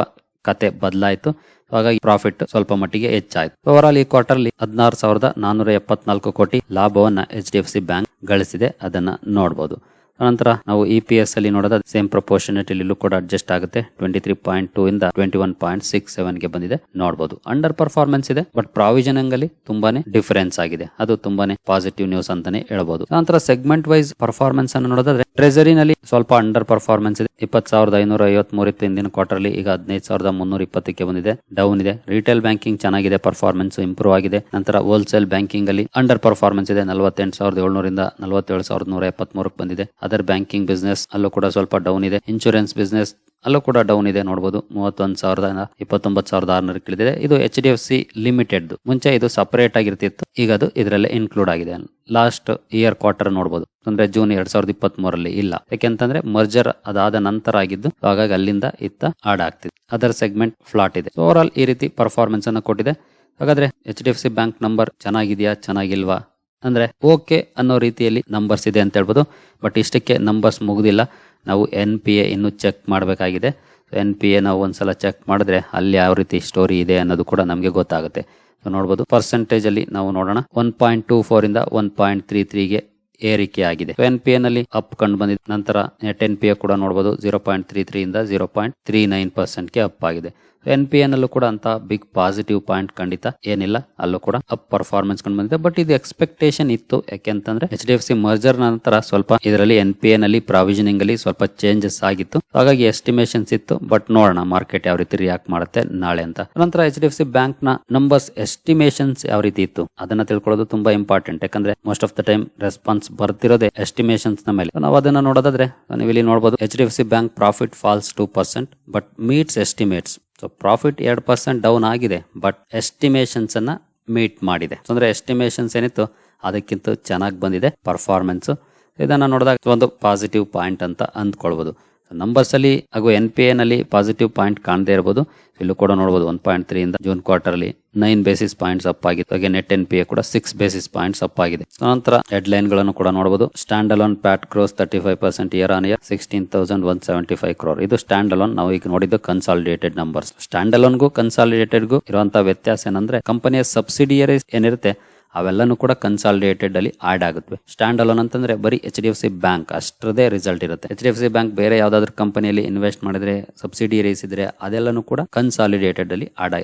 ಕತೆ ಬದಲಾಯಿತು. ಹಾಗಾಗಿ ಪ್ರಾಫಿಟ್ ಸ್ವಲ್ಪ ಮಟ್ಟಿಗೆ ಹೆಚ್ಚಾಯ್ತು. ಓವರ್ ಆಲ್ ಈ ಕ್ವಾರ್ಟರ್ ಅಲ್ಲಿ ಹದಿನಾರು ಸಾವಿರದ ನಾನೂರ ಎಪ್ಪತ್ನಾಲ್ಕು ಕೋಟಿ ಲಾಭವನ್ನ H D F C bank ಗಳಿಸಿದೆ. ಅದನ್ನ ನೋಡಬಹುದು ನಂತರ ನಾವು ಇ ಪಿ ಎಸ್ ಅಲ್ಲಿ ನೋಡೋದ ಸೇಮ್ ಪ್ರಪೋರ್ಷನೇಟ್ ಇಲ್ಲೂ ಕೂಡ ಅಡ್ಜಸ್ಟ್ ಆಗುತ್ತೆ. ಟ್ವೆಂಟಿ ತ್ರೀ ಪಾಯಿಂಟ್ ಟೂ ಇಂದ ಟ್ವೆಂಟಿ ಒನ್ ಪಾಯಿಂಟ್ ಸಿಕ್ಸ್ ಸೆವೆನ್ಗೆ ಬಂದಿದೆ. ನೋಡಬಹುದು ಅಂಡರ್ ಪರ್ಫಾರ್ಮೆನ್ಸ್ ಇದೆ ಬಟ್ ಪ್ರಾವಿಷನಿಂಗ್ ಅಲ್ಲಿ ತುಂಬಾನೇ ಡಿಫರೆನ್ಸ್ ಆಗಿದೆ. ಅದು ತುಂಬಾನೇ ಪಾಸಿಟಿವ್ ನ್ಯೂಸ್ ಅಂತಾನೆ ಹೇಳಬಹುದು ನಂತರ ಸೆಗ್ಮೆಂಟ್ ವೈಸ್ ಪರ್ಫಾರ್ಮೆನ್ಸ್ ಅನ್ನು ನೋಡೋದಾದ್ರೆ ಟ್ರೆಜರಿನಲ್ಲಿ ಸ್ವಲ್ಪ ಅಂಡರ್ ಪರ್ಫಾರ್ಮೆನ್ಸ್ ಇದೆ. ಇಪ್ಪತ್ತು ಸಾವಿರದ ಐನೂರ ಐವತ್ ಮೂರು ಇತ್ತು ಇಂದಿನ ಕ್ವಾರ್ಟರ್ ಈಗ ಹದಿನೈದು ಸಾವಿರದ ಮುನ್ನೂರ ಇಪ್ಪತ್ತಕ್ಕೆ ಬಂದಿದೆ. ಡೌನ್ ಇದೆ. ರಿಟೇಲ್ ಬ್ಯಾಂಕಿಂಗ್ ಚೆನ್ನಾಗಿದೆ. ಪರ್ಫಾರ್ಮೆನ್ಸ್ ಇಂಪ್ರೂವ್ ಆಗಿದೆ. ನಂತರ ಹೋಲ್ಸೇಲ್ ಬ್ಯಾಂಕಿಂಗ್ ಅಲ್ಲಿ ಅಂಡರ್ ಪರ್ಫಾರ್ಮೆನ್ಸ್ ಇದೆ. ನಲವತ್ತೆಂಟು ಸಾವಿರದ ಏಳ್ನೂರಿಂದ ನಲವತ್ತೇಳು ಸಾವಿರದ ನೂರ ಎಪ್ಪತ್ಮೂರಕ್ಕೆ ಬಂದಿದೆ. ಅದರ್ ಬ್ಯಾಂಕಿಂಗ್ ಬಿಸ್ನೆಸ್ ಅಲ್ಲೂ ಕೂಡ ಸ್ವಲ್ಪ ಡೌನ್ ಇದೆ. ಇನ್ಶೂರೆನ್ಸ್ ಬಿಸ್ನೆಸ್ ಅಲ್ಲೂ ಕೂಡ ಡೌನ್ ಇದೆ ನೋಡಬಹುದು ಮೂವತ್ತೊಂದು ಸಾವಿರದ ಇಪ್ಪತ್ತೊಂಬತ್ತು ಸಾವಿರದ ಆರುನೂರು ಇಳಿದಿದೆ. ಇದು H D F C limited ಮುಂಚೆ ಇದು ಸಪರೇಟ್ ಆಗಿರ್ತಿತ್ತು. ಈಗ ಅದು ಇದರಲ್ಲೇ ಇನ್ಕ್ಲೂಡ್ ಆಗಿದೆ. ಲಾಸ್ಟ್ ಇಯರ್ ಕ್ವಾರ್ಟರ್ ನೋಡಬಹುದು ಅಂದ್ರೆ ಜೂನ್ ಎರಡ್ ಸಾವಿರದ ಇಪ್ಪತ್ತ್ ಮೂರಲ್ಲಿ ಇಲ್ಲ. ಯಾಕೆಂತಂದ್ರೆ ಮರ್ಜರ್ ಅದಾದ ನಂತರ ಆಗಿದ್ದು ಹಾಗಾಗಿ ಅಲ್ಲಿಂದ ಇತ್ತ ಆಡ್ ಆಗ್ತಿದೆ. ಅದರ್ ಸೆಗ್ಮೆಂಟ್ ಫ್ಲಾಟ್ ಇದೆ. ಓವರ್ ಆಲ್ ಈ ರೀತಿ ಪರ್ಫಾರ್ಮೆನ್ಸ್ ಅನ್ನು ಕೊಟ್ಟಿದೆ. ಹಾಗಾದ್ರೆ H D F C bank number ಚೆನ್ನಾಗಿದೆಯಾ, ಚೆನ್ನಾಗಿಲ್ವಾ? ಅಂದ್ರೆ ಓಕೆ ಅನ್ನೋ ರೀತಿಯಲ್ಲಿ ನಂಬರ್ಸ್ ಇದೆ ಅಂತ ಹೇಳ್ಬೋದು. ಬಟ್ ಇಷ್ಟಕ್ಕೆ ನಂಬರ್ಸ್ ಮುಗುದಿಲ್ಲ. ನಾವು ಎನ್ ಪಿ ಎ ಇನ್ನೂ ಚೆಕ್ ಮಾಡಬೇಕಾಗಿದೆ. ಎನ್ ಪಿ ಎ ನಾವು ಒಂದ್ಸಲ ಚೆಕ್ ಮಾಡಿದ್ರೆ ಅಲ್ಲಿ ಯಾವ ರೀತಿ ಸ್ಟೋರಿ ಇದೆ ಅನ್ನೋದು ಕೂಡ ನಮಗೆ ಗೊತ್ತಾಗುತ್ತೆ. ಸೊ ನೋಡ್ಬೋದು. ಪರ್ಸೆಂಟೇಜ್ ಅಲ್ಲಿ ನಾವು ನೋಡೋಣ. ಒನ್ ಪಾಯಿಂಟ್ ಟೂ ಫೋರ್ ಇಂದ ಒನ್ ಪಾಯಿಂಟ್ ತ್ರೀ ತ್ರೀಗೆ ಏರಿಕೆ ಆಗಿದೆ. ಎನ್ ಪಿ ನಲ್ಲಿ ಅಪ್ ಕಂಡು ಬಂದಿದೆ ನಂತರ ನೆಟ್ ಎನ್ ಪಿ ಎ ಕೂಡ ನೋಡಬಹುದು ಜೀರೋ ಪಾಯಿಂಟ್ ತ್ರೀ ತ್ರೀ ಇಂದ ಜೀರೋ ಪಾಯಿಂಟ್ ತ್ರೀ ನೈನ್ ಪರ್ಸೆಂಟ್ಗೆ ಅಪ್ ಆಗಿದೆ. ಎನ್ ಪಿ ಎನ್ ಅಲ್ಲೂ ಕೂಡ ಅಂತ ಬಿಗ್ ಪಾಸಿಟಿವ್ ಪಾಯಿಂಟ್ ಖಂಡಿತ ಏನಿಲ್ಲ, ಅಲ್ಲೂ ಕೂಡ ಅಪ್ ಪರ್ಫಾರ್ಮೆನ್ಸ್ ಕಂಡು ಬಂದಿದೆ. ಬಟ್ ಇದು ಎಕ್ಸ್ಪೆಕ್ಟೇಷನ್ ಇತ್ತು. ಯಾಕೆಂತಂದ್ರೆ H D F C merger ನಂತರ ಸ್ವಲ್ಪ ಇದರಲ್ಲಿ ಎನ್ ಪಿ ಎನ್ ಅಲ್ಲಿ ಪ್ರಾವಿಷನಿಂಗ್ ಅಲ್ಲಿ ಸ್ವಲ್ಪ ಚೇಂಜಸ್ ಆಗಿತ್ತು. ಹಾಗಾಗಿ ಎಸ್ಟಿಮೇಷನ್ಸ್ ಇತ್ತು. ಬಟ್ ನೋಡೋಣ ಮಾರ್ಕೆಟ್ ಯಾವ ರೀತಿ ರಿಯಾಕ್ಟ್ ಮಾಡುತ್ತೆ ನಾಳೆ ಅಂತ. ನಂತರ ಎಚ್ ಡಿ ಎಫ್ ಸಿ ಬ್ಯಾಂಕ್ನ ನಂಬರ್ಸ್ ಎಸ್ಟಿಮೇಷನ್ಸ್ ಯಾವ ರೀತಿ ಇತ್ತು ಅದನ್ನ ತಿಳ್ಕೊಳ್ಳೋದು ತುಂಬಾ ಇಂಪಾರ್ಟೆಂಟ್ ಯಾಕಂದ್ರೆ most of the time response ಬರ್ತಿರೋದೇ ಎಸ್ಟಿಮೇಷನ್ಸ್ನ ಮೇಲೆ. ನಾವು ಅದನ್ನ ನೋಡೋದಾದ್ರೆ, ನೀವು ಇಲ್ಲಿ ನೋಡಬಹುದು H D F C bank profit falls two percent but meets estimates so profit ಎರಡು ಪರ್ಸೆಂಟ್ ಡೌನ್ ಆಗಿದೆ ಬಟ್ ಎಸ್ಟಿಮೇಷನ್ಸ್ ಅನ್ನ ಮೀಟ್ ಮಾಡಿದೆ. ಅಂದ್ರೆ ಎಸ್ಟಿಮೇಷನ್ಸ್ ಏನಿತ್ತು, ಅದಕ್ಕಿಂತ ಚೆನ್ನಾಗಿ ಬಂದಿದೆ ಪರ್ಫಾರ್ಮೆನ್ಸ್ ಇದನ್ನ ನೋಡಿದಾಗ ಒಂದು ಪಾಸಿಟಿವ್ ಪಾಯಿಂಟ್ ಅಂತ ಅಂದ್ಕೊಳ್ಬಹುದು ನಂಬರ್ಸ್ ಅಲ್ಲಿ ಹಾಗೂ ಎನ್ ಪಿ ನಲ್ಲಿ ಪಾಸಿಟಿವ್ ಪಾಯಿಂಟ್ ಕಾಣದೇ ಇರಬಹುದು ಇಲ್ಲೂ ಕೂಡ ನೋಡಬಹುದು ಒನ್ ಪಾಯಿಂಟ್ ತ್ರೀ ಇಂದ ಜೂನ್ ಕ್ವಾರ್ಟರ್ ಅಲ್ಲಿ ನೈನ್ ಬೇಸಿಸ್ ಪಾಯಿಂಟ್ಸ್ ಅಪ್ ಆಗಿತ್ತು ಹಾಗೆ ನೆಟ್ ಎನ್ ಪಿ ಎ ಕೂಡ ಸಿಕ್ಸ್ ಬೇಸಿಸ್ ಪಾಯಿಂಟ್ಸ್ ಅಪ್ ಆಗಿದೆ. ನಂತರ ಹೆಡ್ ಲೈನ್ಗಳನ್ನು ಕೂಡ ನೋಡಬಹುದು stand alone PAT grows thirty five percent year on year sixteen thousand one seventy five crore ಇದು ಸ್ಟ್ಯಾಂಡ್ ಅಲೋನ್ ನಾವು ಈಗ ನೋಡಿದ್ದು ಕನ್ಸಾಲಿಡೇಟೆಡ್ ನಂಬರ್ಸ್ ಸ್ಟ್ಯಾಂಡ್ ಅಲೋನ್ಗೂ ಕನ್ಸಾಲಿಡೇಟೆಡ್ಗೂ ಇರುವಂತಹ ವ್ಯತ್ಯಾಸ ಏನಂದ್ರೆ ಕಂಪನಿಯ ಸಬ್ಸಿಡಿಯರೀಸ್ ಏನಿರುತ್ತೆ ಅವೆಲ್ಲನೂ ಕೂಡ ಕನ್ಸಾಲಿಡೇಟೆಡ್ ಅಲ್ಲಿ ಆಡ್ ಆಗುತ್ತೆ. ಸ್ಟ್ಯಾಂಡ್ ಅಲೋನ್ ಅಂತಂದ್ರೆ ಬರೀ H D F C bank ಅಷ್ಟರದೇ result ಇರುತ್ತೆ. H D F C bank ಬೇರೆ ಯಾವ್ದಾದ್ರು ಕಂಪನಿಯಲ್ಲಿ ಇನ್ವೆಸ್ಟ್ ಮಾಡಿದ್ರೆ ಸಬ್ಸಿಡಿ ಇದ್ರೆ ಅದೆಲ್ಲನೂ ಕೂಡ ಕನ್ಸಾಲಿಡೇಟೆಡ್ ಅಲ್ಲಿ ಆಡ್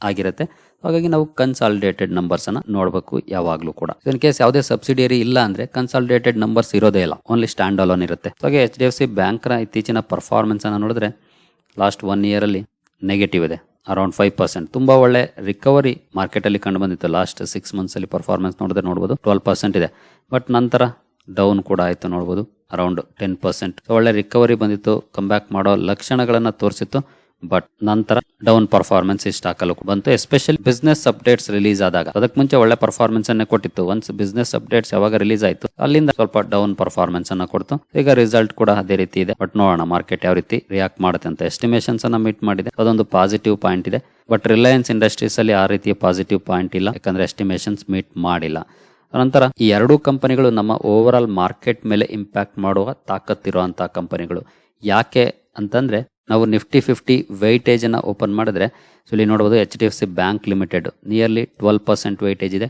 ಆಗಿರುತ್ತೆ. ಹಾಗಾಗಿ ನಾವು ಕನ್ಸಾಲಿಡೇಟೆಡ್ ನಂಬರ್ಸ್ ಅನ್ನ ನೋಡಬೇಕು ಯಾವಾಗಲೂ ಕೂಡ. ಇನ್ ಕೇಸ್ ಯಾವುದೇ ಸಬ್ಸಿಡಿಯರಿ ಇಲ್ಲ ಅಂದ್ರೆ ಕನ್ಸಾಲಿಡೇಟೆಡ್ ನಂಬರ್ಸ್ ಇರೋದೇ ಇಲ್ಲ. ಓನ್ಲಿ ಸ್ಟ್ಯಾಂಡ್ ಅಲೋನ್ ಇರುತ್ತೆ ಹಾಗೆ ಎಚ್ ಡಿ ಎಫ್ ಸಿ ಬ್ಯಾಂಕ್ನ ಇತ್ತೀಚಿನ ಪರ್ಫಾರ್ಮೆನ್ಸ್ ಅನ್ನ ನೋಡಿದ್ರೆ ಲಾಸ್ಟ್ ಒನ್ ಇಯರ್ ಅಲ್ಲಿ ನೆಗೆಟಿವ್ ಇದೆ. Around five percent. ತುಂಬಾ ಒಳ್ಳೆ ರಿಕವರಿ ಮಾರ್ಕೆಟ್ ಅಲ್ಲಿ ಕಂಡು ಬಂದಿತ್ತು. ಲಾಸ್ಟ್ ಸಿಕ್ಸ್ ಮಂತ್ಸ್ ಅಲ್ಲಿ ಪರ್ಫಾರ್ಮೆನ್ಸ್ ನೋಡಿದ್ರೆ ನೋಡಬಹುದು ಟ್ವೆಲ್ ಪರ್ಸೆಂಟ್ ಇದೆ. ಬಟ್ ನಂತರ ಡೌನ್ ಕೂಡ ಆಯ್ತು ನೋಡಬಹುದು ಅರೌಂಡ್ ಟೆನ್ ಪರ್ಸೆಂಟ್ ಒಳ್ಳೆ ರಿಕವರಿ ಬಂದಿತ್ತು. ಕಮ್ ಬ್ಯಾಕ್ ಮಾಡೋ ಲಕ್ಷಣಗಳನ್ನು ತೋರಿಸಿತ್ತು. ಬಟ್ ನಂತರ ಡೌನ್ ಪರ್ಫಾರ್ಮೆನ್ಸ್ ಈ ಸ್ಟಾಕ್ ಬಂತು. ಎಸ್ಪೆಷಲಿ ಬಿಸ್ನೆಸ್ ಅಪ್ಡೇಟ್ಸ್ ರಿಲೀಸ್ ಆದಾಗ. ಅದಕ್ಕೆ ಮುಂಚೆ ಒಳ್ಳೆ ಪರ್ಫಾರ್ಮೆನ್ಸ್ ಅನ್ನೇ ಕೊಟ್ಟಿತ್ತು. ಒನ್ಸ್ ಬಿಸ್ನೆಸ್ ಅಪ್ಡೇಟ್ಸ್ ಯಾವಾಗ ರಿಲೀಸ್ ಆಯ್ತು, ಅಲ್ಲಿಂದ ಸ್ವಲ್ಪ ಡೌನ್ ಪರ್ಫಾರ್ಮೆನ್ಸ್ ಅನ್ನ ಕೊಡ್ತು. ಈಗ ರಿಸಲ್ಟ್ ಕೂಡ ಅದೇ ರೀತಿ ಇದೆ. ಬಟ್ ನೋಡೋಣ ಮಾರ್ಕೆಟ್ ಯಾವ ರೀತಿ ರಿಯಾಕ್ಟ್ ಮಾಡುತ್ತೆ ಅಂತ. ಎಸ್ಟಿಮೇಷನ್ಸ್ ಅನ್ನ ಮೀಟ್ ಮಾಡಿದೆ. ಅದೊಂದು ಪಾಸಿಟಿವ್ ಪಾಯಿಂಟ್ ಇದೆ. ಬಟ್ ರಿಲಯನ್ಸ್ ಇಂಡಸ್ಟ್ರೀಸ್ ಅಲ್ಲಿ ಆ ರೀತಿಯ ಪಾಸಿಟಿವ್ ಪಾಯಿಂಟ್ ಇಲ್ಲ. ಯಾಕಂದ್ರೆ ಎಸ್ಟಿಮೇಷನ್ಸ್ ಮೀಟ್ ಮಾಡಿಲ್ಲ. ನಂತರ ಈ ಎರಡೂ ಕಂಪನಿಗಳು ನಮ್ಮ ಓವರ್ ಆಲ್ ಮಾರ್ಕೆಟ್ ಮೇಲೆ ಇಂಪ್ಯಾಕ್ಟ್ ಮಾಡುವ ತಾಕತ್ತಿರುವಂತಹ ಕಂಪನಿಗಳು. ಯಾಕೆ ಅಂತಂದ್ರೆ ನಾವು ನಿಫ್ಟಿ ಫಿಫ್ಟಿ ವೈಟೇಜ್ ಅನ್ನ ಓಪನ್ ಮಾಡಿದ್ರೆ ಸೊ ಇಲ್ಲಿ ನೋಡಬಹುದು H D F C Bank Limited nearly twelve percent weightage ಇದೆ.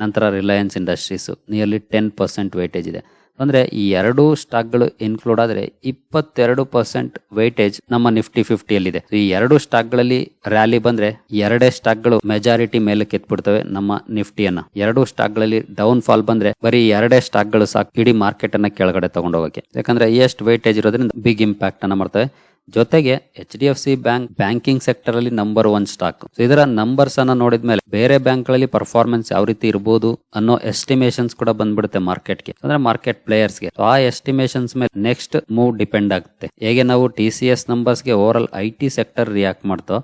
ನಂತರ Reliance Industries nearly ten percent weightage ಇದೆ. ಅಂದ್ರೆ ಈ ಎರಡೂ ಸ್ಟಾಕ್ಗಳು ಇನ್ಕ್ಲೂಡ್ ಆದ್ರೆ ಇಪ್ಪತ್ತೆರಡು ಪರ್ಸೆಂಟ್ ವೆಯ್ಟೇಜ್ ನಮ್ಮ ನಿಫ್ಟಿ ಫಿಫ್ಟಿಯಲ್ಲಿದೆ. ಈ ಎರಡು ಸ್ಟಾಕ್ಗಳಲ್ಲಿ ರ್ಯಾಲಿ ಬಂದ್ರೆ ಎರಡೇ ಸ್ಟಾಕ್ಗಳು ಮೆಜಾರಿಟಿ ಮೇಲೆ ಕೆತ್ಬಿಡ್ತವೆ ನಮ್ಮ ನಿಫ್ಟಿಯನ್ನ. ಎರಡು ಸ್ಟಾಕ್ಗಳಲ್ಲಿ ಡೌನ್ ಫಾಲ್ ಬಂದ್ರೆ ಬರೀ ಎರಡೇ ಸ್ಟಾಕ್ಗಳು ಸಾಕು. ಇಡೀ ಮಾರ್ಕೆಟ್ ಅನ್ನ ಕೆಳಗಡೆ ತಗೊಂಡೋಗಕ್ಕೆ ಯಾಕಂದ್ರೆ ಎಷ್ಟು ವೈಟೇಜ್ ಇರೋದ್ರಿಂದ ಬಿಗ್ ಇಂಪ್ಯಾಕ್ಟ್ ಅನ್ನ ಮಾಡ್ತವೆ. ಜೊತೆಗೆ H D F C Bank banking sector ಅಲ್ಲಿ ನಂಬರ್ ಒನ್ ಸ್ಟಾಕ್ ಇದರ ನಂಬರ್ಸ್ ಅನ್ನ ನೋಡಿದ್ಮೇಲೆ ಬೇರೆ ಬ್ಯಾಂಕ್ಗಳಲ್ಲಿ ಪರ್ಫಾರ್ಮೆನ್ಸ್ ಯಾವ ರೀತಿ ಇರಬಹುದು ಅನ್ನೋ ಎಸ್ಟಿಮೇಷನ್ಸ್ ಕೂಡ ಬಂದ್ಬಿಡುತ್ತೆ ಮಾರ್ಕೆಟ್ಗೆ ಅಂದ್ರೆ ಮಾರ್ಕೆಟ್ ಪ್ಲೇಯರ್ಸ್ಗೆ ಆ ಎಸ್ಟಿಮೇಷನ್ಸ್ ಮೇಲೆ ನೆಕ್ಸ್ಟ್ ಮೂವ್ ಡಿಪೆಂಡ್ ಆಗುತ್ತೆ ಹೇಗೆ ನಾವು T C S ನಂಬರ್ಸ್ಗೆ over all I T sector react ಮಾಡ್ತೋ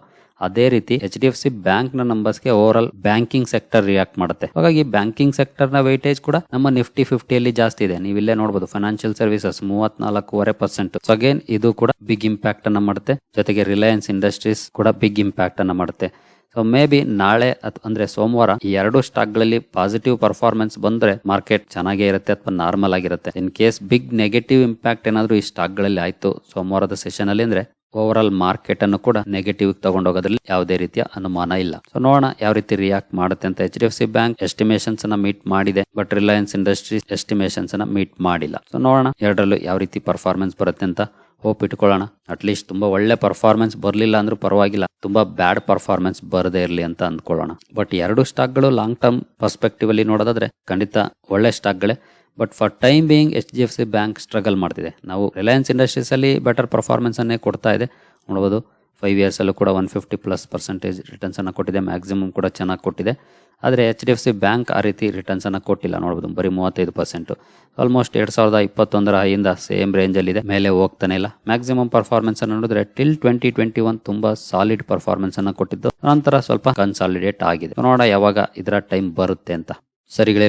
ಅದೇ ರೀತಿ ಎಚ್ ಡಿ ಎಫ್ ಸಿ ಬ್ಯಾಂಕ್ನ ನಂಬರ್ಸ್ಗೆ over all banking sector react ಮಾಡುತ್ತೆ. ಹಾಗಾಗಿ ಬ್ಯಾಂಕಿಂಗ್ ಸೆಕ್ಟರ್ನ ವೈಟೇಜ್ ಕೂಡ ನಮ್ಮ ನಿಫ್ಟಿ ಫಿಫ್ಟಿಯಲ್ಲಿ ಜಾಸ್ತಿ ಇದೆ. ನೀವು ಇಲ್ಲೇ ನೋಡಬಹುದು ಫೈನಾನ್ಷಿಯಲ್ ಸರ್ವಿಸಸ್ ಮೂವತ್ನಾಲ್ಕೂವರೆ ಪರ್ಸೆಂಟ್ ಸೊ ಅಗೇನ್ ಇದು ಕೂಡ ಬಿಗ್ ಇಂಪ್ಯಾಕ್ಟ್ ಅನ್ನ ಮಾಡುತ್ತೆ. ಜೊತೆಗೆ ರಿಲಯನ್ಸ್ ಇಂಡಸ್ಟ್ರೀಸ್ ಕೂಡ ಬಿಗ್ ಇಂಪ್ಯಾಕ್ಟ್ ಅನ್ನ ಮಾಡುತ್ತೆ. ಸೊ ಮೇ ಬಿ ನಾಳೆ ಅಂದ್ರೆ ಸೋಮವಾರ ಈ ಎರಡು ಸ್ಟಾಕ್ಗಳಲ್ಲಿ ಪಾಸಿಟಿವ್ ಪರ್ಫಾರ್ಮೆನ್ಸ್ ಬಂದ್ರೆ ಮಾರ್ಕೆಟ್ ಚೆನ್ನಾಗೇ ಇರುತ್ತೆ ಅಥವಾ ನಾರ್ಮಲ್ ಆಗಿರುತ್ತೆ. In case big negative impact ಏನಾದ್ರು ಈ ಸ್ಟಾಕ್ಗಳಲ್ಲಿ ಆಯ್ತು ಸೋಮವಾರದ ಸೆಷನ್ ಅಲ್ಲಿ ಅಂದ್ರೆ ಓವರ್ ಆಲ್ ಮಾರ್ಕೆಟ್ ಅನ್ನು ಕೂಡ ನೆಗೆಟಿವ್ ತಗೊಂಡೋಗೋದ್ರಲ್ಲಿ ಯಾವುದೇ ರೀತಿಯ ಅನುಮಾನ ಇಲ್ಲ. ಸೊ ನೋಡೋಣ ಯಾವ ರೀತಿ ರಿಯಾಕ್ಟ್ ಮಾಡುತ್ತೆ ಅಂತ H D F C bank estimations ಅನ್ನ ಮೀಟ್ ಮಾಡಿದೆ ಬಟ್ ರಿಲಯನ್ಸ್ ಇಂಡಸ್ಟ್ರೀಸ್ ಎಸ್ಟಿಮೇಷನ್ಸ್ ಅನ್ನ ಮೀಟ್ ಮಾಡಿಲ್ಲ. ಸೊ ನೋಡೋಣ ಎರಡರಲ್ಲೂ ಯಾವ ರೀತಿ ಪರ್ಫಾರ್ಮೆನ್ಸ್ ಬರುತ್ತೆ ಅಂತ ಹೋಪ್ ಇಟ್ಕೊಳ್ಳೋಣ. ಅಟ್ಲೀಸ್ಟ್ ತುಂಬಾ ಒಳ್ಳೆ ಪರ್ಫಾರ್ಮೆನ್ಸ್ ಬರಲಿಲ್ಲ ಅಂದ್ರೂ ಪರವಾಗಿಲ್ಲ, ತುಂಬಾ ಬ್ಯಾಡ್ ಪರ್ಫಾರ್ಮೆನ್ಸ್ ಬರದೇ ಇರಲಿ ಅಂತ ಅಂದ್ಕೊಳ್ಳೋಣ. ಬಟ್ ಎರಡು ಸ್ಟಾಕ್ಗಳು ಲಾಂಗ್ ಟರ್ಮ್ ಪರ್ಸ್ಪೆಕ್ಟಿವ್ ಅಲ್ಲಿ ನೋಡೋದಾದ್ರೆ ಖಂಡಿತ ಒಳ್ಳೆ ಸ್ಟಾಕ್ಗಳೇ but for time being H D F C Bank struggle ಮಾಡ್ತಿದೆ. ನಾವು ರಿಲಯನ್ಸ್ ಇಂಡಸ್ಟ್ರೀಸಲ್ಲಿ ಬೆಟರ್ ಪರ್ಫಾರ್ಮೆನ್ಸನ್ನೇ ಕೊಡ್ತಾ ಇದೆ. ನೋಡ್ಬೋದು ಫೈವ್ ಇಯರ್ಸಲ್ಲೂ ಕೂಡ ಒನ್ ಫಿಫ್ಟಿ ಪ್ಲಸ್ ಪರ್ಸೆಂಟೇಜ್ ರಿಟರ್ನ್ಸನ್ನು ಕೊಟ್ಟಿದೆ. ಮ್ಯಾಕ್ಸಿಮಮ್ ಕೂಡ ಚೆನ್ನಾಗಿ ಕೊಟ್ಟಿದೆ. ಆದರೆ H D F C Bank ಆ ರೀತಿ ರಿಟರ್ನ್ಸನ್ನು ಕೊಟ್ಟಿಲ್ಲ. ನೋಡ್ಬೋದು, ಬರೀ ಮೂವತ್ತೈದು ಪರ್ಸೆಂಟು ಆಲ್ಮೋಸ್ಟ್ ಎರಡು ಸಾವಿರದ ಇಪ್ಪತ್ತೊಂದರ ಹೈಯಿಂದ ಸೇಮ್ ರೇಂಜಲ್ಲಿದೆ ಮೇಲೆ ಹೋಗ್ತಾನೆ ಇಲ್ಲ. ಮ್ಯಾಕ್ಸಿಮಮ್ ಪರ್ಫಾರ್ಮೆನ್ಸನ್ನು ನೋಡಿದ್ರೆ ಟಿಲ್ ಟ್ವೆಂಟಿ ಟ್ವೆಂಟಿ ಒನ್ ತುಂಬ ಸಾಲಿಡ್ ಪರ್ಫಾರ್ಮೆನ್ಸನ್ನು ಕೊಟ್ಟಿದ್ದು. ನಂತರ ಸ್ವಲ್ಪ ಕನ್ಸಾಲಿಡೇಟ್ ಆಗಿದೆ. ನೋಡೋಣ ಯಾವಾಗ ಇದರ ಟೈಮ್ ಬರುತ್ತೆ ಅಂತ. ಸರಿಗಳೇ